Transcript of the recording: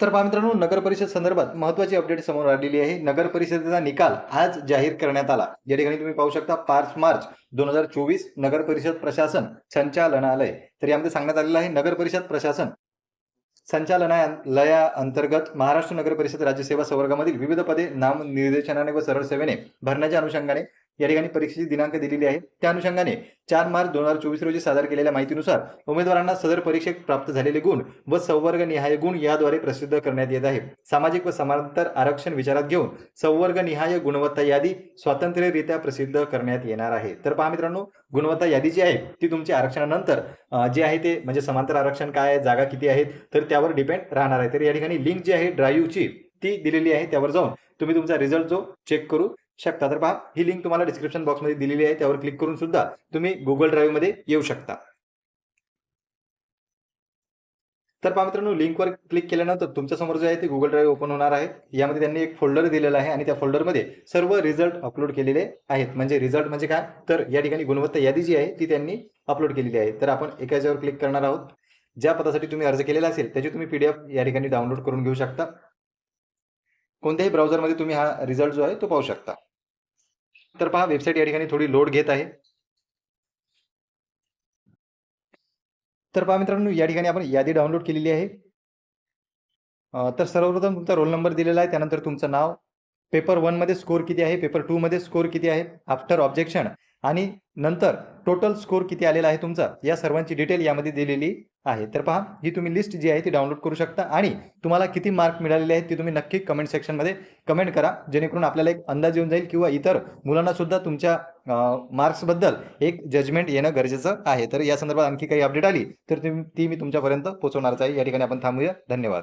तर पहा मित्रांनो नगर परिषद संदर्भात महत्वाची अपडेट समोर आलेली आहे. नगर परिषदेचा निकाल आज जाहीर करण्यात आला. या ठिकाणी तुम्ही पाहू शकता पाच मार्च दोन हजार चोवीस नगर परिषद प्रशासन संचालनालय. तर यामध्ये सांगण्यात आलेलं आहे नगर परिषद प्रशासन संचालनालया अंतर्गत महाराष्ट्र नगर परिषद राज्यसेवा संवर्गामधील विविध पदे नाम निर्देशनाने व सरळ सेवेने भरण्याच्या अनुषंगाने या ठिकाणी परीक्षेची दिनांक दिलेली आहे. त्या अनुषंगाने चार मार्च दोन हजार चोवीस रोजी सादर केलेल्या माहितीनुसार उमेदवारांना सदर परीक्षेत प्राप्त झालेले गुण व संवर्ग निहाय गुण याद्वारे प्रसिद्ध करण्यात येत आहे सामाजिक व समांतर आरक्षण विचारात घेऊन संवर्ग निहाय गुणवत्ता यादी स्वातंत्र्यरित्या प्रसिद्ध करण्यात येणार आहे. तर पहा मित्रांनो गुणवत्ता यादी जी आहे ती तुमच्या आरक्षणानंतर जे आहे ते म्हणजे समांतर आरक्षण काय आहे जागा किती आहेत तर त्यावर डिपेंड राहणार आहे. तर या ठिकाणी लिंक जी आहे ड्राईव्हची ती दिलेली आहे. त्यावर जाऊन तुम्ही तुमचा रिझल्ट जो चेक करू शकता. तर पहा ही लिंक तुम्हाला डिस्क्रिप्शन बॉक्समध्ये दिलेली आहे. त्यावर क्लिक करून सुद्धा तुम्ही गुगल ड्राईव्हमध्ये येऊ शकता. तर पहा मित्रांनो लिंकवर क्लिक केल्यानंतर तुमच्यासमोर जे आहे ते गुगल ड्राईव्ह ओपन होणार आहे. यामध्ये त्यांनी एक फोल्डर दिलेला आहे आणि त्या फोल्डरमध्ये सर्व रिझल्ट अपलोड केलेले आहेत. म्हणजे रिझल्ट म्हणजे काय? तर या ठिकाणी गुणवत्ता यादी जी आहे ती त्यांनी अपलोड केलेली आहे. तर आपण एका याच्यावर क्लिक करणार आहोत. ज्या पदासाठी तुम्ही अर्ज केलेला असेल त्याची तुम्ही पीडीएफ या ठिकाणी डाउनलोड करून घेऊ शकता. कोणत्याही ब्राउझरमध्ये तुम्ही हा रिझल्ट जो आहे तो पाहू शकता. तर पहा वेबसाईट या ठिकाणी थोडी लोड घेत आहे. तर पहा मित्रांनो या ठिकाणी आपण यादी डाउनलोड केलेली आहे. तर सर्वप्रथम तुमचा रोल नंबर दिलेला आहे त्यानंतर तुमचं नाव पेपर वनमध्ये स्कोर किती आहे पेपर टूमध्ये स्कोर किती आहे आफ्टर ऑब्जेक्शन आणि नंतर टोटल स्कोर किती आलेला आहे तुमचा या सर्वांची डिटेल यामध्ये दिलेली आहे. तर पहा ही तुम्ही लिस्ट जी आहे ती डाउनलोड करू शकता आणि तुम्हाला किती मार्क मिळालेले आहेत ते तुम्ही नक्की कमेंट सेक्शनमध्ये कमेंट करा. जेणेकरून आपल्याला एक अंदाज येऊन जाईल किंवा इतर मुलांना सुद्धा तुमच्या मार्क्सबद्दल एक जजमेंट येणं गरजेचं आहे. तर या संदर्भात आणखी काही अपडेट आली तर ती ती मी तुमच्यापर्यंत पोहोचवणारच आहे. या ठिकाणी आपण थांबूया. धन्यवाद.